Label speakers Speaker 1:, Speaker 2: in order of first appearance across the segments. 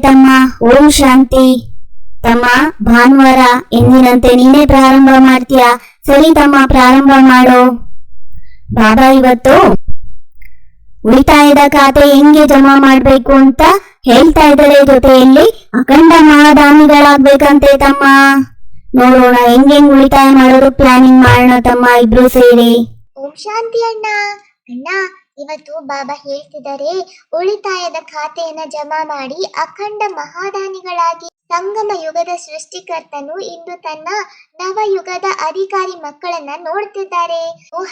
Speaker 1: ತಮ್ಮ. ಓಂ ಶಾಂತಿ. ತಮ್ಮ ಭಾನುವಾರ ಎಂದಿನಂತೆ ನೀನೇ ಪ್ರಾರಂಭ ಮಾಡ್ತೀಯ? ಸರಿ ತಮ್ಮ, ಪ್ರಾರಂಭ ಮಾಡು. ಬಾಬಾ ಇವತ್ತು ಉಳಿತಾಯದ ಖಾತೆ ಹೆಂಗೆ ಜಮಾ ಮಾಡ್ಬೇಕು ಅಂತ ಹೇಳ್ತಾ ಇದ್ದಾರೆ ಜೊತೆಯಲ್ಲಿ ಅಖಂಡ ಮಹಾದಾನಿಗಳಾಗ್ಬೇಕಂತೆ ತಮ್ಮ. ನೋಡೋಣ, ಹೆಂಗ್ ಉಳಿತಾಯ ಮಾಡೋದು ಪ್ಲಾನಿಂಗ್ ಮಾಡೋಣ ತಮ್ಮ ಇಬ್ರು ಸೇರಿ.
Speaker 2: ಓಂ ಶಾಂತಿ ಅಣ್ಣ. ಅಣ್ಣ ಇವತ್ತು ಬಾಬಾ ಹೇಳ್ತಿದ್ದಾರೆ, ಉಳಿತಾಯದ ಖಾತೆಯನ್ನ ಜಮಾ ಮಾಡಿ ಅಖಂಡ ಮಹಾದಾನಿಗಳಾಗಿ ಸಂಗಮ ಯುಗದ ಸೃಷ್ಟಿಕರ್ತನು ಇಂದು ತನ್ನ ನವಯುಗದ ಅಧಿಕಾರಿ ಮಕ್ಕಳನ್ನ ನೋಡ್ತಿದ್ದಾರೆ.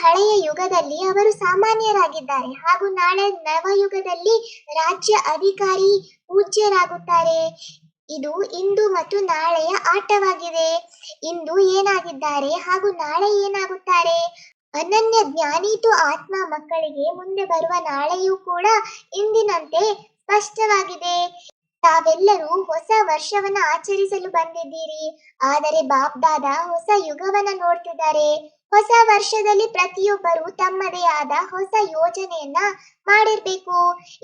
Speaker 2: ಹಳೆಯ ಯುಗದಲ್ಲಿ ಅವರು ಸಾಮಾನ್ಯರಾಗಿದ್ದಾರೆ ಹಾಗೂ ನಾಳೆ ನವಯುಗದಲ್ಲಿ ರಾಜ್ಯ ಅಧಿಕಾರಿ ಪೂಜ್ಯರಾಗುತ್ತಾರೆ. ಇದು ಇಂದು ಮತ್ತು ನಾಳೆಯ ಆಟವಾಗಿದೆ. ಇಂದು ಏನಾಗಿದ್ದಾರೆ ಹಾಗೂ ನಾಳೆ ಏನಾಗುತ್ತಾರೆ? ಅನನ್ಯ ಜ್ಞಾನೀತು ಆತ್ಮ ಮಕ್ಕಳಿಗೆ ಮುಂದೆ ಬರುವ ನಾಳೆಯೂ ಕೂಡ ಇಂದಿನಂತೆ ಸ್ಪಷ್ಟವಾಗಿದೆ. ತಾವೆಲ್ಲರೂ ಹೊಸ ವರ್ಷವನ್ನ ಆಚರಿಸಲು ಬಂದಿದ್ದೀರಿ. ಆದರೆ ಬಾಬ್ದಾದ ಹೊಸ ಯುಗವನ್ನ ನೋಡ್ತಿದ್ದಾರೆ. ಹೊಸ ವರ್ಷದಲ್ಲಿ ಪ್ರತಿಯೊಬ್ಬರು ತಮ್ಮದೇ ಆದ ಹೊಸ ಯೋಜನೆಯನ್ನ ಮಾಡಿರ್ಬೇಕು.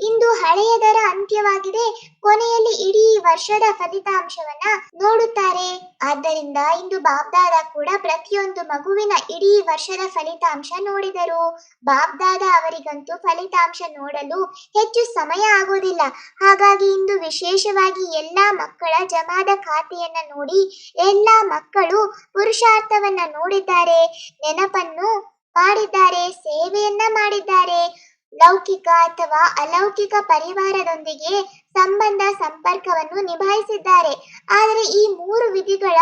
Speaker 2: ಇಂದು ಹಳೆಯದರ ಅಂತ್ಯವಾಗಿದೆ. ಕೊನೆಯಲ್ಲಿ ಇಡೀ ವರ್ಷದ ಫಲಿತಾಂಶವನ್ನ ನೋಡುತ್ತಾರೆ. ಆದ್ದರಿಂದ ಇಂದು ಬಾಬ್ದಾದ ಕೂಡ ಪ್ರತಿಯೊಂದು ಮಗುವಿನ ಇಡೀ ವರ್ಷದ ಫಲಿತಾಂಶ ನೋಡಿದರು. ಬಾಬ್ದಾದ ಅವರಿಗಂತೂ ಫಲಿತಾಂಶ ನೋಡಲು ಹೆಚ್ಚು ಸಮಯ ಆಗೋದಿಲ್ಲ. ಹಾಗಾಗಿ ಇಂದು ವಿಶೇಷವಾಗಿ ಎಲ್ಲಾ ಮಕ್ಕಳ ಜಮಾದ ಖಾತೆಯನ್ನ ನೋಡಿ ಎಲ್ಲಾ ಮಕ್ಕಳು ಪುರುಷಾರ್ಥವನ್ನ ನೋಡಿದ್ದಾರೆ, ನೆನಪನ್ನು ಮಾಡಿದ್ದಾರೆ, ಸೇವೆಯನ್ನ ಮಾಡಿದ್ದಾರೆ. ಲೌಕಿಕ ಅಥವಾ ಅಲೌಕಿಕ ಪರಿವಾರದೊಂದಿಗೆ ಸಂಬಂಧ ಸಂಪರ್ಕವನ್ನು ನಿಭಾಯಿಸಿದ್ದಾರೆ. ಆದರೆ ಈ ಮೂರು ವಿಧಿಗಳ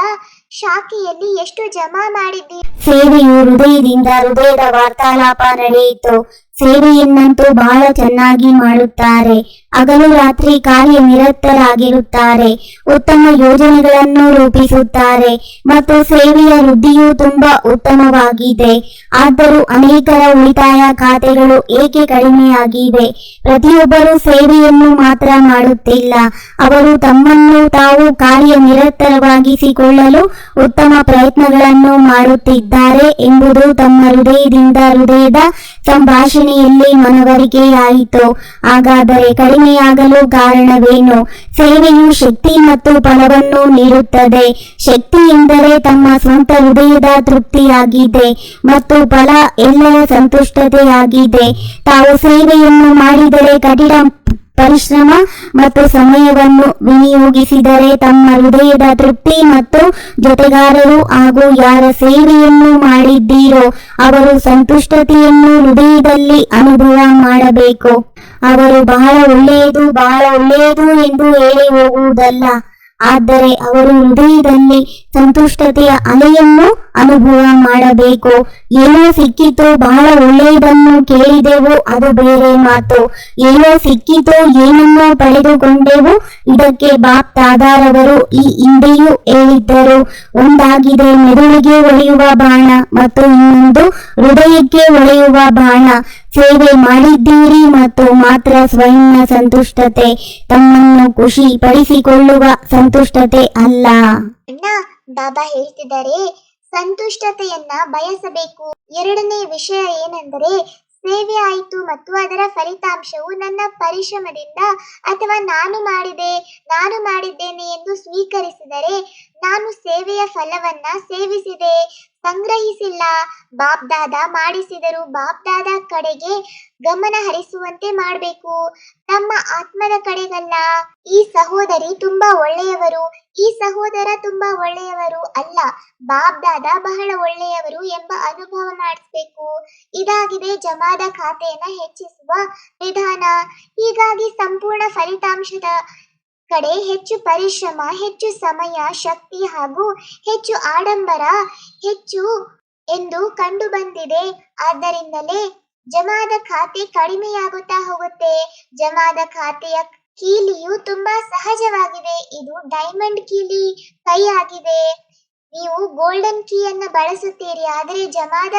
Speaker 2: ಶಾಖೆಯಲ್ಲಿ ಎಷ್ಟು ಜಮಾ ಮಾಡಿದ್ದೀರಿ?
Speaker 1: ಸೇವೆಯು ಹೃದಯದಿಂದ ಹೃದಯದ ವಾರ್ತಾಲಾಪ ನಡೆಯಿತು ಸೇವೆಯನ್ನಂತೂ ಬಹಳ ಚೆನ್ನಾಗಿ ಮಾಡುತ್ತಾರೆ. ಹಗಲು ರಾತ್ರಿ ಕಾರ್ಯ ನಿರತರಾಗಿರುತ್ತಾರೆ. ಉತ್ತಮ ಯೋಜನೆಗಳನ್ನು ರೂಪಿಸುತ್ತಾರೆ. ಮತ್ತು ಸೇವೆಯ ವೃದ್ಧಿಯು ತುಂಬಾ ಉತ್ತಮವಾಗಿದೆ. ಆದರೂ ಅನೇಕರ ಉಳಿತಾಯ ಖಾತೆಗಳು ಏಕೆ ಕಡಿಮೆಯಾಗಿವೆ? ಪ್ರತಿಯೊಬ್ಬರು ಸೇವೆಯನ್ನು ಮಾತ್ರ ಮಾಡುತ್ತಿಲ್ಲ. ಅವರು ತಮ್ಮನ್ನು ತಾವು ಕಾರ್ಯನಿರತವಾಗಿಸಿಕೊಳ್ಳಲು ಉತ್ತಮ ಪ್ರಯತ್ನಗಳನ್ನು ಮಾಡುತ್ತಿದ್ದಾರೆ ಎಂಬುದು ತಮ್ಮ ಹೃದಯದಿಂದ ಹೃದಯದ ಸಂಭಾಷಣೆಯಲ್ಲಿ ಮನವರಿಕೆಯಾಯಿತು. ಹಾಗಾದರೆ ಕಡಿಮೆಯಾಗಲು ಕಾರಣವೇನು? ಸೇವೆಯು ಶಕ್ತಿ ಮತ್ತು ಫಲವನ್ನು ನೀಡುತ್ತದೆ. ಶಕ್ತಿ ಎಂದರೆ ತಮ್ಮ ಸ್ವಂತ ಹೃದಯದ ತೃಪ್ತಿಯಾಗಿದೆ ಮತ್ತು ಫಲ ಎಲ್ಲರ ಸಂತುಷ್ಟತೆಯಾಗಿದೆ. ತಾವು ಸೇವೆಯನ್ನು ಮಾಡಿದರೆ ಕಠಿಣ ಪರಿಶ್ರಮ ಮತ್ತು ಸಮಯವನ್ನು ವಿನಿಯೋಗಿಸಿದರೆ ತಮ್ಮ ಹೃದಯದ ತೃಪ್ತಿ ಮತ್ತು ಜೊತೆಗಾರರು ಹಾಗೂ ಯಾರ ಸೇವೆಯನ್ನು ಮಾಡಿದ್ದೀರೋ ಅವರು ಸಂತುಷ್ಟತೆಯನ್ನು ಹೃದಯದಲ್ಲಿ ಅನುಭವ ಮಾಡಬೇಕು. ಅವರು ಬಹಳ ಒಳ್ಳೆಯದು ಬಹಳ ಒಳ್ಳೆಯದು ಎಂದು ಹೇಳಿ ಹೋಗುವುದಲ್ಲ. ಆದರೆ ಅವರು ಹೃದಯದಲ್ಲಿ ಸಂತುಷ್ಟತೆಯ ಅಲೆಯನ್ನು ಅನುಭವ ಮಾಡಬೇಕು. ಏನೋ ಸಿಕ್ಕಿತೋ ಬಹಳ ಒಳ್ಳೆಯದನ್ನು ಕೇಳಿದೆವು, ಅದು ಬೇರೆ ಮಾತು. ಏನೋ ಸಿಕ್ಕಿತೋ ಏನನ್ನೋ ಪಡೆದುಕೊಂಡೆವು, ಇದಕ್ಕೆ ಬಾಪ್ ತಾದಾರವರು ಈ ಹಿಂದೆಯೂ ಹೇಳಿದ್ದರು. ಒಂದಾಗಿದೆ, ಮೆದುಳಿಗೆ ಒಳೆಯುವ ಬಾಣ ಮತ್ತು ಇನ್ನೊಂದು ಹೃದಯಕ್ಕೆ ಒಳೆಯುವ ಬಾಣ. ಸೇವೆ ಮಾಡಿದ್ದೀರಿ ಮತ್ತು ಮಾತ್ರ ಸ್ವಯಂ ಸಂತುಷ್ಟತೆ, ತಮ್ಮನ್ನು ಖುಷಿ ಪಡಿಸಿಕೊಳ್ಳುವ ಸಂತುಷ್ಟತೆ ಅಲ್ಲ.
Speaker 2: ಅಣ್ಣ, ಬಾಬಾ ಹೇಳ್ತಿದ್ದಾರೆ, ಸಂತುಷ್ಟತೆಯನ್ನ ಬಯಸಬೇಕು. ಎರಡನೇ ವಿಷಯ ಏನೆಂದರೆ ಸೇವೆ ಆಯಿತು ಮತ್ತು ಅದರ ಫಲಿತಾಂಶವು ನನ್ನ ಪರಿಶ್ರಮದಿಂದ ಅಥವಾ ನಾನು ಮಾಡಿದೆ, ನಾನು ಮಾಡಿದ್ದೇನೆ ಎಂದು ಸ್ವೀಕರಿಸಿದರೆ ನಾನು ಸೇವೆಯ ಫಲವನ್ನ ಸೇವಿಸಿದೆ, ಸಂಗ್ರಹಿಸಿಲ್ಲ ಬಾಬ್ದಾದ ಮಾಡಿಸಿದರು ಬಾಬ್ದಾದ ಕಡೆಗೆ ಗಮನ ಹರಿಸುವಂತೆ ಮಾಡಬೇಕು. ನಮ್ಮ ಆತ್ಮದ ಕಡೆಗಲ್ಲ. ಈ ಸಹೋದರಿ ತುಂಬಾ ಒಳ್ಳೆಯವರು. ಈ ಸಹೋದರ ತುಂಬಾ ಒಳ್ಳೆಯವರು ಅಲ್ಲ ಬಾಬ್ದಾದ ಬಹಳ ಒಳ್ಳೆಯವರು ಎಂಬ ಅನುಭವ ಮಾಡಿಸ್ಬೇಕು. ಇದಾಗಿದೆ ಜಮಾದ ಖಾತೆಯನ್ನ ಹೆಚ್ಚಿಸುವ ವಿಧಾನ. ಹೀಗಾಗಿ ಸಂಪೂರ್ಣ ಫಲಿತಾಂಶದ ಕಡೆ ಹೆಚ್ಚು ಪರಿಶ್ರಮ, ಹೆಚ್ಚು ಸಮಯ, ಶಕ್ತಿ ಹಾಗೂ ಹೆಚ್ಚು ಆಡಂಬರ, ಹೆಚ್ಚು ಎಂದು ಕಂಡು ಬಂದಿದೆ ಆದ್ದರಿಂದಲೇ ಜಮಾದ ಖಾತೆ ಕಡಿಮೆಯಾಗುತ್ತಾ ಹೋಗುತ್ತೆ. ಜಮಾದ ಖಾತೆಯ ಕೀಲಿಯು ತುಂಬಾ ಸಹಜವಾಗಿದೆ. ಇದು ಡೈಮಂಡ್ ಕೀಲಿ ಕೈ ಆಗಿದೆ. ನೀವು ಗೋಲ್ಡನ್ ಕೀಯನ್ನ ಬಳಸುತ್ತೀರಿ. ಆದರೆ ಜಮಾದ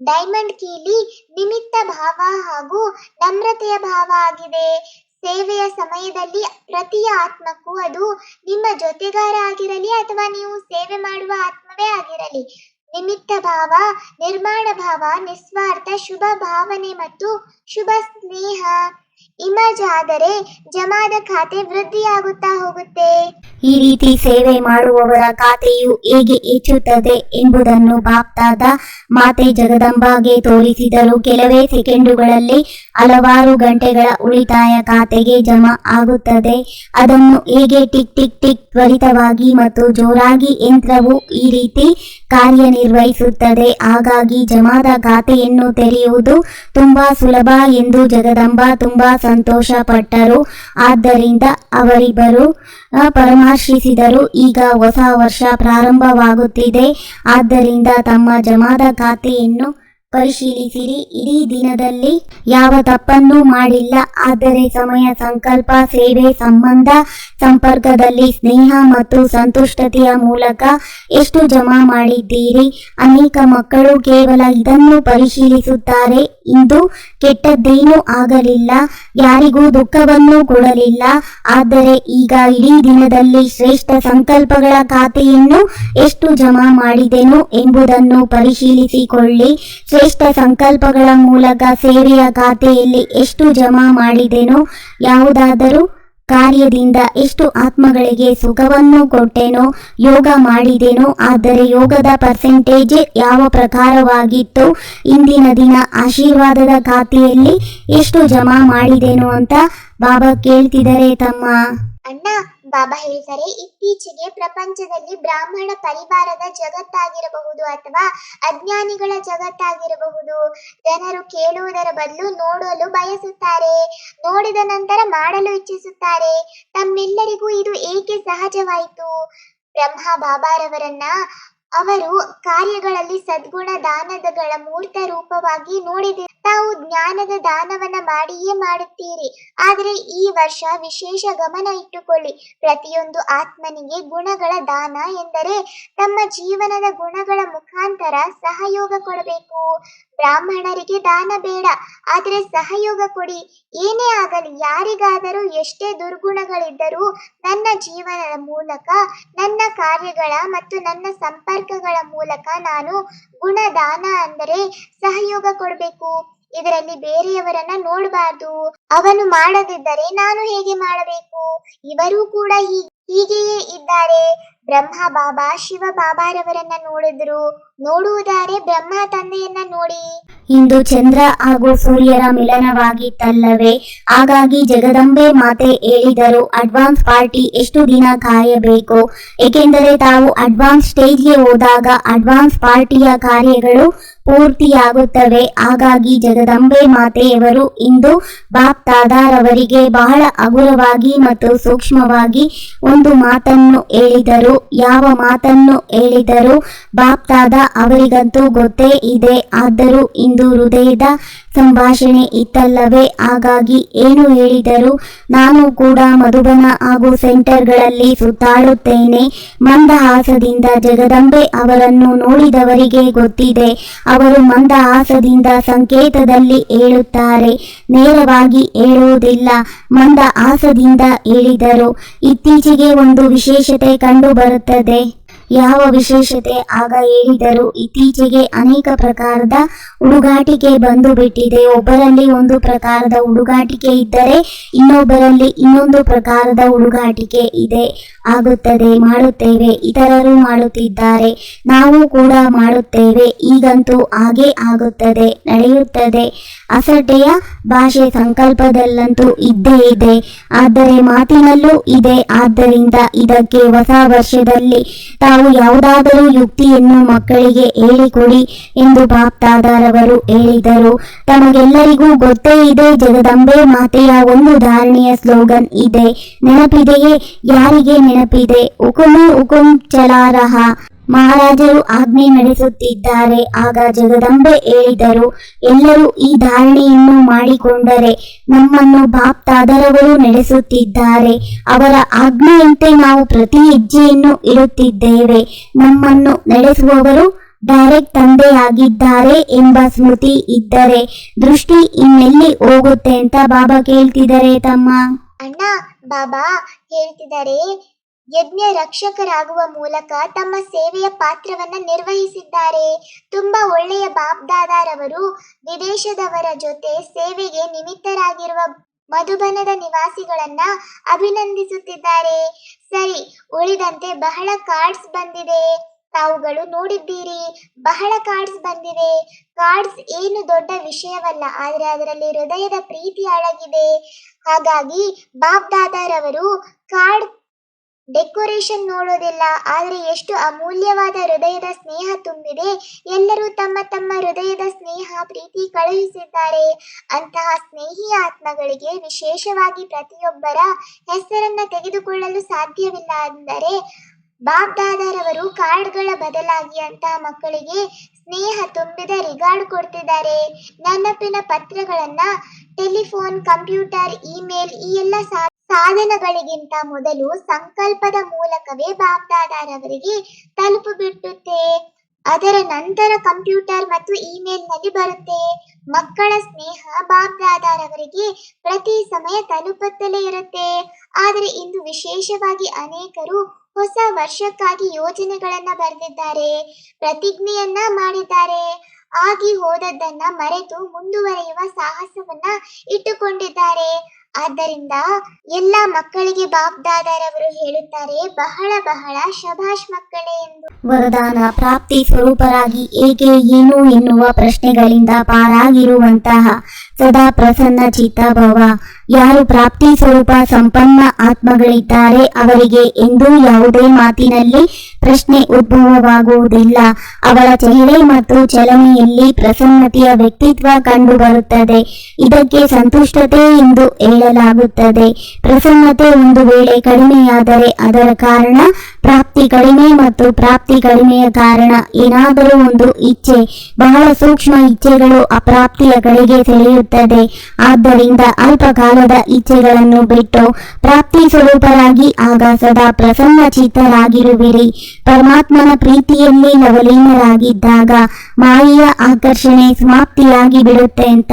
Speaker 2: ಡೈಮಂಡ್ ಕೀಲಿ ನಿಮಿತ್ತ ಭಾವ ಹಾಗೂ ನಮ್ರತೆಯ ಭಾವ ಆಗಿದೆ. ಸೇವೆಯ ಸಮಯದಲ್ಲಿ ಪ್ರತಿಯ ಆತ್ಮಕ್ಕೂ ಅದು ನಿಮ್ಮ ಜೊತೆಗಾರ ಆಗಿರಲಿ ಅಥವಾ ನೀವು ಸೇವೆ ಮಾಡುವ ಆತ್ಮವೇ ಆಗಿರಲಿ. ನಿಮಿತ್ತ ಭಾವ, ನಿರ್ಮಾಣ ಭಾವ, ನಿಸ್ವಾರ್ಥ, ಶುಭ ಭಾವನೆ ಮತ್ತು ಶುಭ ಸ್ನೇಹ. ಇಮರ್ಜ್ ಆದರೆ ಜಮಾದ ಖಾತೆ ವೃದ್ಧಿಯಾಗುತ್ತಾ ಹೋಗುತ್ತೆ.
Speaker 1: ಈ ರೀತಿ ಸೇವೆ ಮಾಡುವವರ ಖಾತೆಯು ಹೇಗೆ ಹೆಚ್ಚುತ್ತದೆ ಎಂಬುದನ್ನು ಬಾಪ್ತಾದ ಮಾತೆ ಜಗದಂಬಾಗೆ ತೋರಿಸಿದರು. ಕೆಲವೇ ಸೆಕೆಂಡುಗಳಲ್ಲಿ ಹಲವಾರು ಗಂಟೆಗಳ ಉಳಿತಾಯ ಖಾತೆಗೆ ಜಮಾ ಆಗುತ್ತದೆ. ಅದನ್ನು ಹೇಗೆ ಟಿಕ್ ಟಿಕ್ ಟಿಕ್ ತ್ವರಿತವಾಗಿ ಮತ್ತು ಜೋರಾಗಿ ಯಂತ್ರವು ಈ ರೀತಿ ಕಾರ್ಯನಿರ್ವಹಿಸುತ್ತದೆ ಹಾಗಾಗಿ ಜಮಾದ ಖಾತೆಯನ್ನು ತೆರೆಯುವುದು ತುಂಬಾ ಸುಲಭ ಎಂದು ಜಗದಂಬ ತುಂಬಾ ಸಂತೋಷ ಪಟ್ಟರು ಆದ್ದರಿಂದ ಅವರಿಬ್ಬರು ಆ, ಪರಾಮರ್ಶಿಸಿದರು ಈಗ ಹೊಸ ವರ್ಷ ಪ್ರಾರಂಭವಾಗುತ್ತಿದೆ. ಆದ್ದರಿಂದ ತಮ್ಮ ಜಮಾದ ಖಾತೆಯನ್ನು ಪರಿಶೀಲಿಸಿರಿ. ಇಡೀ ದಿನದಲ್ಲಿ ಯಾವ ತಪ್ಪನ್ನೂ ಮಾಡಿಲ್ಲ. ಆದರೆ ಸಮಯ, ಸಂಕಲ್ಪ, ಸೇವೆ, ಸಂಬಂಧ, ಸಂಪರ್ಕದಲ್ಲಿ ಸ್ನೇಹ ಮತ್ತು ಸಂತುಷ್ಟತೆಯ ಮೂಲಕ ಎಷ್ಟು ಜಮಾ ಮಾಡಿದ್ದೀರಿ? ಅನೇಕ ಮಕ್ಕಳು ಕೇವಲ ಇದನ್ನು ಪರಿಶೀಲಿಸುತ್ತಾರೆ. ಇಂದು ಕೆಟ್ಟದ್ದೇನೂ ಆಗಲಿಲ್ಲ. ಯಾರಿಗೂ ದುಃಖವನ್ನು ಕೊಡಲಿಲ್ಲ. ಆದರೆ ಈಗ ಇಡೀ ದಿನದಲ್ಲಿ ಶ್ರೇಷ್ಠ ಸಂಕಲ್ಪಗಳ ಖಾತೆಯನ್ನು ಎಷ್ಟು ಜಮಾ ಮಾಡಿದೆನು ಎಂಬುದನ್ನು ಪರಿಶೀಲಿಸಿಕೊಳ್ಳಿ. ಶ್ರೇಷ್ಠ ಸಂಕಲ್ಪಗಳ ಮೂಲಕ ಸೇವೆಯ ಖಾತೆಯಲ್ಲಿ ಎಷ್ಟು ಜಮಾ ಮಾಡಿದೆನೋ, ಯಾವುದಾದರೂ ಕಾರ್ಯದಿಂದ ಎಷ್ಟು ಆತ್ಮಗಳಿಗೆ ಸುಖವನ್ನು ಕೊಟ್ಟೆನೋ, ಯೋಗ ಮಾಡಿದೆನೋ, ಆದರೆ ಯೋಗದ ಪರ್ಸೆಂಟೇಜ್ ಯಾವ ಪ್ರಕಾರವಾಗಿತ್ತು, ಇಂದಿನ ದಿನ ಆಶೀರ್ವಾದದ ಖಾತೆಯಲ್ಲಿ ಎಷ್ಟು ಜಮಾ ಮಾಡಿದೆನೋ ಅಂತ ಬಾಬಾ ಕೇಳ್ತಿದ್ದಾರೆ ತಮ್ಮ.
Speaker 2: ಅಣ್ಣ ಬಾಬಾ ಹೇಳ್ತಾರೆ ಇತ್ತೀಚೆಗೆ ಪ್ರಪಂಚದಲ್ಲಿ ಬ್ರಾಹ್ಮಣ ಪರಿವಾರದ ಜಗತ್ತಾಗಿರಬಹುದು ಅಥವಾ ಅಜ್ಞಾನಿಗಳ ಜಗತ್ತಾಗಿರಬಹುದು. ಜನರು ಕೇಳುವುದರ ಬದಲು ನೋಡಲು ಬಯಸುತ್ತಾರೆ, ನೋಡಿದ ನಂತರ ಮಾಡಲು ಇಚ್ಛಿಸುತ್ತಾರೆ. ತಮ್ಮೆಲ್ಲರಿಗೂ ಇದು ಏಕೆ ಸಹಜವಾಯಿತು? ಬ್ರಹ್ಮ ಬಾಬಾರವರನ್ನ ಅವರು ಕಾರ್ಯಗಳಲ್ಲಿ ಸದ್ಗುಣ ದಾನದಗಳ ಮೂರ್ತ ರೂಪವಾಗಿ ನೋಡಿದೆ. ತಾವು ಜ್ಞಾನದ ದಾನವನ್ನ ಮಾಡಿಯೇ ಮಾಡುತ್ತೀರಿ. ಆದರೆ ಈ ವರ್ಷ ವಿಶೇಷ ಗಮನ ಇಟ್ಟುಕೊಳ್ಳಿ. ಪ್ರತಿಯೊಂದು ಆತ್ಮನಿಗೆ ಗುಣಗಳ ದಾನ ಎಂದರೆ ತಮ್ಮ ಜೀವನದ ಗುಣಗಳ ಮುಖಾಂತರ ಸಹಯೋಗ ಕೊಡಬೇಕು. ಬ್ರಾಹ್ಮಣರಿಗೆ ದಾನ ಬೇಡ. ಆದರೆ ಸಹಯೋಗ ಕೊಡಿ. ಏನೇ ಆಗಲಿ, ಯಾರಿಗಾದರೂ ಎಷ್ಟೇ ದುರ್ಗುಣಗಳಿದ್ದರೂ ನನ್ನ ಜೀವನದ ಮೂಲಕ ನನ್ನ ಕಾರ್ಯಗಳ ಮತ್ತು ನನ್ನ ಸಂಪರ್ಕಗಳ ಮೂಲಕ ನಾನು ಗುಣದಾನ ಅಂದರೆ ಸಹಯೋಗ ಕೊಡಬೇಕು. ಇದರಲ್ಲಿ ಬೇರೆಯವರನ್ನ ನೋಡಬಾರ್ದು. ಅವನು ಮಾಡದಿದ್ದರೆ ನಾನು ಹೇಗೆ ಮಾಡಬೇಕು? ಇವರೂ ಕೂಡ ಹೀಗೆಯೇ ಇದ್ದಾರೆ. ಬ್ರಹ್ಮ ಬಾಬಾ ಶಿವ ಬಾಬಾರವರನ್ನ ನೋಡಿದ್ರು. ನೋಡುವುದಾರೆ ಬ್ರಹ್ಮ ತಂದೆಯನ್ನ ನೋಡಿ.
Speaker 1: ಇಂದು ಚಂದ್ರ ಹಾಗೂ ಸೂರ್ಯರ ಮಿಲನವಾಗಿತ್ತಲ್ಲವೇ ಹಾಗಾಗಿ ಜಗದಂಬೆ ಮಾತೆ ಹೇಳಿದರು, ಅಡ್ವಾನ್ಸ್ ಪಾರ್ಟಿ ಎಷ್ಟು ದಿನ ಕಾಯಬೇಕು? ಏಕೆಂದರೆ ತಾವು ಅಡ್ವಾನ್ಸ್ ಸ್ಟೇಜ್ಗೆ ಹೋದಾಗ ಅಡ್ವಾನ್ಸ್ ಪಾರ್ಟಿಯ ಕಾರ್ಯಗಳು ಪೂರ್ತಿಯಾಗುತ್ತವೆ. ಹಾಗಾಗಿ ಜಗದಂಬೆ ಮಾತೆಯವರು ಇಂದು ಬಾಪ್ ತಾದಾರವರಿಗೆ ಬಹಳ ಹಗುರವಾಗಿ ಮತ್ತು ಸೂಕ್ಷ್ಮವಾಗಿ ಒಂದು ಮಾತನ್ನು ಹೇಳಿದರು. ಯಾವ ಮಾತನ್ನು ಹೇಳಿದರು ಬಾಪ್ತಾದ ಅವರಿಗಂತೂ ಗೊತ್ತೇ ಇದೆ. ಆದರೂ ಇಂದು ಹೃದಯದ ಸಂಭಾಷಣೆ ಇತ್ತಲ್ಲವೇ? ಹಾಗಾಗಿ ಏನು ಹೇಳಿದರು ನಾನು ಕೂಡ ಮಧುಬನ ಹಾಗೂ ಸೆಂಟರ್ಗಳಲ್ಲಿ ಸುತ್ತಾಡುತ್ತೇನೆ. ಮಂದಹಾಸದಿಂದ ಜಗದಂಬೆ ಅವರನ್ನು ನೋಡಿದವರಿಗೆ ಗೊತ್ತಿದೆ. ಅವರು ಮಂದಹಾಸದಿಂದ ಸಂಕೇತದಲ್ಲಿ ಹೇಳುತ್ತಾರೆ. ನೇರವಾಗಿ ಹೇಳುವುದಿಲ್ಲ ಆಸದಿಂದ ಹೇಳಿದರು. ಇತ್ತೀಚೆಗೆ ಒಂದು ವಿಶೇಷತೆ ಕಂಡು வருத்ததே ಯಾವ ವಿಶೇಷತೆ? ಆಗ ಹೇಳಿದರು, ಇತ್ತೀಚೆಗೆ ಅನೇಕ ಪ್ರಕಾರದ ಹುಡುಗಾಟಿಕೆ ಬಂದು ಬಿಟ್ಟಿದೆ. ಒಬ್ಬರಲ್ಲಿ ಒಂದು ಪ್ರಕಾರದ ಹುಡುಗಾಟಿಕೆ ಇದ್ದರೆ, ಇನ್ನೊಬ್ಬರಲ್ಲಿ ಇನ್ನೊಂದು ಪ್ರಕಾರದ ಹುಡುಗಾಟಿಕೆ ಇದೆ, ಆಗುತ್ತದೆ, ಮಾಡುತ್ತೇವೆ. ಇತರರು ಮಾಡುತ್ತಿದ್ದಾರೆ, ನಾವು ಕೂಡ ಮಾಡುತ್ತೇವೆ. ಈಗಂತೂ ಹಾಗೆ ಆಗುತ್ತದೆ, ನಡೆಯುತ್ತದೆ. ಅಸಡ್ಡೆಯ ಭಾಷೆ ಸಂಕಲ್ಪದಲ್ಲಂತೂ ಇದ್ದೇ ಇದೆ. ಆದರೆ ಮಾತಿನಲ್ಲೂ ಇದೆ. ಆದ್ದರಿಂದ ಇದಕ್ಕೆ ಹೊಸ ವರ್ಷದಲ್ಲಿ ತಾವು ಯಾವುದಾದರೂ ಯುಕ್ತಿಯನ್ನು ಮಕ್ಕಳಿಗೆ ಹೇಳಿಕೊಡಿ ಎಂದು ಬಾಪ್ತಾದಾರವರು ಹೇಳಿದರು. ತಮಗೆಲ್ಲರಿಗೂ ಗೊತ್ತೇ ಇದೆ, ಜಗದಂಬೆ ಮಾತೆಯ ಒಂದು ಧಾರಣೆಯ ಸ್ಲೋಗನ್ ಇದೆ. ನೆನಪಿದೆಯೇ? ಯಾರಿಗೆ ನೆನಪಿದೆ? ಹುಕುಮು ಉಕುಂ ಚಲಾರಹ. ಮಹಾರಾಜರು ಆಜ್ಞೆ ನಡೆಸುತ್ತಿದ್ದಾರೆ. ಆಗ ಜಗದಂಬೆ ಹೇಳಿದರು, ಎಲ್ಲರೂ ಈ ಧಾರಣೆಯನ್ನು ಮಾಡಿಕೊಂಡರೆ ನಮ್ಮನ್ನು ಬಾಪ್ ತಾದರವರು ನಡೆಸುತ್ತಿದ್ದಾರೆ. ಅವರ ಆಜ್ಞೆಯಂತೆ ನಾವು ಪ್ರತಿ ಹೆಜ್ಜೆಯನ್ನು ಇಡುತ್ತಿದ್ದೇವೆ. ನಮ್ಮನ್ನು ನಡೆಸುವವರು ಡೈರೆಕ್ಟ್ ತಂದೆಯಾಗಿದ್ದಾರೆ ಎಂಬ ಸ್ಮೃತಿ ಇದ್ದರೆ ದೃಷ್ಟಿ ಇನ್ನೆಲ್ಲಿ ಹೋಗುತ್ತೆ ಅಂತ ಬಾಬಾ ಕೇಳ್ತಿದ್ದಾರೆ ತಮ್ಮ.
Speaker 2: ಅಣ್ಣ, ಬಾಬಾ ಹೇಳ್ತಿದ್ದಾರೆ ಯಜ್ಞ ರಕ್ಷಕರಾಗುವ ಮೂಲಕ ತಮ್ಮ ಸೇವೆಯ ಪಾತ್ರವನ್ನ ನಿರ್ವಹಿಸಿದ್ದಾರೆ. ತುಂಬಾ ಒಳ್ಳೆಯ ಬಾಬ್ದಾದಾರವರು ವಿದೇಶದವರ ಜೊತೆ ಸೇವೆಗೆ ನಿಮಿತ್ತರಾಗಿರುವ ಮಧುಬನದ ನಿವಾಸಿಗಳನ್ನ ಅಭಿನಂದಿಸುತ್ತಿದ್ದಾರೆ. ಸರಿ, ಉಳಿದಂತೆ ಬಹಳ ಕಾರ್ಡ್ಸ್ ಬಂದಿದೆ. ತಾವುಗಳು ನೋಡಿದ್ದೀರಿ, ಬಹಳ ಕಾರ್ಡ್ಸ್ ಬಂದಿವೆ ಕಾರ್ಡ್ಸ್ ಏನು ದೊಡ್ಡ ವಿಷಯವಲ್ಲ, ಆದರೆ ಅದರಲ್ಲಿ ಹೃದಯದ ಪ್ರೀತಿ ಅಳಗಿದೆ ಹಾಗಾಗಿ ಬಾಬ್ದಾದಾರವರು ಕಾರ್ಡ್ ಡೆಕೋರೇಷನ್ ನೋಡೋದಿಲ್ಲ, ಆದರೆ ಎಷ್ಟು ಅಮೂಲ್ಯವಾದ ಹೃದಯದ ಸ್ನೇಹ ತುಂಬಿದೆ. ಎಲ್ಲರೂ ತಮ್ಮ ತಮ್ಮ ಹೃದಯದ ಸ್ನೇಹ, ಪ್ರೀತಿ ಕಳುಹಿಸಿದ್ದಾರೆ. ಅಂತಹ ಸ್ನೇಹಿ ಆತ್ಮಗಳಿಗೆ ವಿಶೇಷವಾಗಿ ಪ್ರತಿಯೊಬ್ಬರ ಹೆಸರನ್ನ ತೆಗೆದುಕೊಳ್ಳಲು ಸಾಧ್ಯವಿಲ್ಲ ಅಂದರೆ ಬಾಬ್ ದಾದಾರವರು ಕಾರ್ಡ್ಗಳ ಬದಲಾಗಿ ಅಂತಹ ಮಕ್ಕಳಿಗೆ ಸ್ನೇಹ ತುಂಬಿದ ರಿಗಾರ್ಡ್ ಕೊಡ್ತಿದ್ದಾರೆ. ನೆನಪಿನ ಪತ್ರಗಳನ್ನ ಟೆಲಿಫೋನ್, ಕಂಪ್ಯೂಟರ್, ಇಮೇಲ್ ಈ ಎಲ್ಲ ಸಾಧನಗಳಿಗಿಂತ ಮೊದಲು ಸಂಕಲ್ಪದ ಮೂಲಕವೇ ಬಾಗ್ದಾದಾರವರಿಗೆ ತಲುಪು ಬಿಟ್ಟುತ್ತೆ. ಅದರ ನಂತರ ಕಂಪ್ಯೂಟರ್ ಮತ್ತು ಇಮೇಲ್ನಲ್ಲಿ ಬರುತ್ತೆ. ಮಕ್ಕಳ ಸ್ನೇಹ ಬಾಬ್ದಾದಾರವರಿಗೆ ಪ್ರತಿ ಸಮಯ ತಲುಪುತ್ತಲೇ ಇರುತ್ತೆ. ಆದರೆ ಇಂದು ವಿಶೇಷವಾಗಿ ಅನೇಕರು ಹೊಸ ವರ್ಷಕ್ಕಾಗಿ ಯೋಜನೆಗಳನ್ನ ಬರೆದಿದ್ದಾರೆ. ಪ್ರತಿಜ್ಞೆಯನ್ನ ಮಾಡಿದ್ದಾರೆ. ಆಗಿ ಹೋದದ್ದನ್ನ ಮರೆತು ಮುಂದುವರಿಯುವ ಸಾಹಸವನ್ನ ಇಟ್ಟುಕೊಂಡಿದ್ದಾರೆ. ಆದ್ದರಿಂದ ಎಲ್ಲ ಮಕ್ಕಳಿಗೆ ಬಾಬ್ ದಾದಾರವರು ಹೇಳುತ್ತಾರೆ, ಬಹಳ ಬಹಳ ಶಭಾಷ್ ಮಕ್ಕಳೇ ಎಂದು.
Speaker 1: ವರದಾನ ಪ್ರಾಪ್ತಿ ಸ್ವರೂಪರಾಗಿ ಏಕೆ ಏನು ಎನ್ನುವ ಪ್ರಶ್ನೆಗಳಿಂದ ಪಾರಾಗಿರುವಂತಹ ಸದಾ ಪ್ರಸನ್ನ ಚಿತ್ತಭವ ಯಾರು ಪ್ರಾಪ್ತಿ ಸ್ವರೂಪ ಸಂಪನ್ನ ಆತ್ಮಗಳಿದ್ದಾರೆ ಅವರಿಗೆ ಎಂದೂ ಯಾವುದೇ ಮಾತಿನಲ್ಲಿ ಪ್ರಶ್ನೆ ಉದ್ಭವವಾಗುವುದಿಲ್ಲ. ಅವರ ಚೆಹರೆ ಮತ್ತು ಚಲನೆಯಲ್ಲಿ ಪ್ರಸನ್ನತೆಯ ವ್ಯಕ್ತಿತ್ವ ಕಂಡುಬರುತ್ತದೆ. ಇದಕ್ಕೆ ಸಂತುಷ್ಟತೆ ಎಂದು ಹೇಳಲಾಗುತ್ತದೆ. ಪ್ರಸನ್ನತೆ ಒಂದು ವೇಳೆ ಕಡಿಮೆಯಾದರೆ ಅದರ ಕಾರಣ ಪ್ರಾಪ್ತಿ ಕಡಿಮೆ ಮತ್ತು ಪ್ರಾಪ್ತಿ ಕಡಿಮೆಯ ಕಾರಣ ಏನಾದರೂ ಒಂದು ಇಚ್ಛೆ, ಬಹಳ ಸೂಕ್ಷ್ಮ ಇಚ್ಛೆಗಳು ಅಪ್ರಾಪ್ತಿಯ ಕಡೆಗೆ ಸೆಳೆಯುತ್ತದೆ. ಆದ್ದರಿಂದ ಅಲ್ಪಕಾಲದ ಇಚ್ಛೆಗಳನ್ನು ಬಿಟ್ಟು ಪ್ರಾಪ್ತಿ ಸ್ವರೂಪರಾಗಿ ಆಗ ಸದಾ ಪ್ರಸನ್ನ ಚಿತ್ತರಾಗಿರುವಿರಿ ಪರಮಾತ್ಮನ ಪ್ರೀತಿಯಲ್ಲಿ ನವಲೀನರಾಗಿದ್ದಾಗ ಮಾಯೆಯ ಆಕರ್ಷಣೆ ಸಮಾಪ್ತಿಯಾಗಿ ಬಿಡುತ್ತೆ ಅಂತ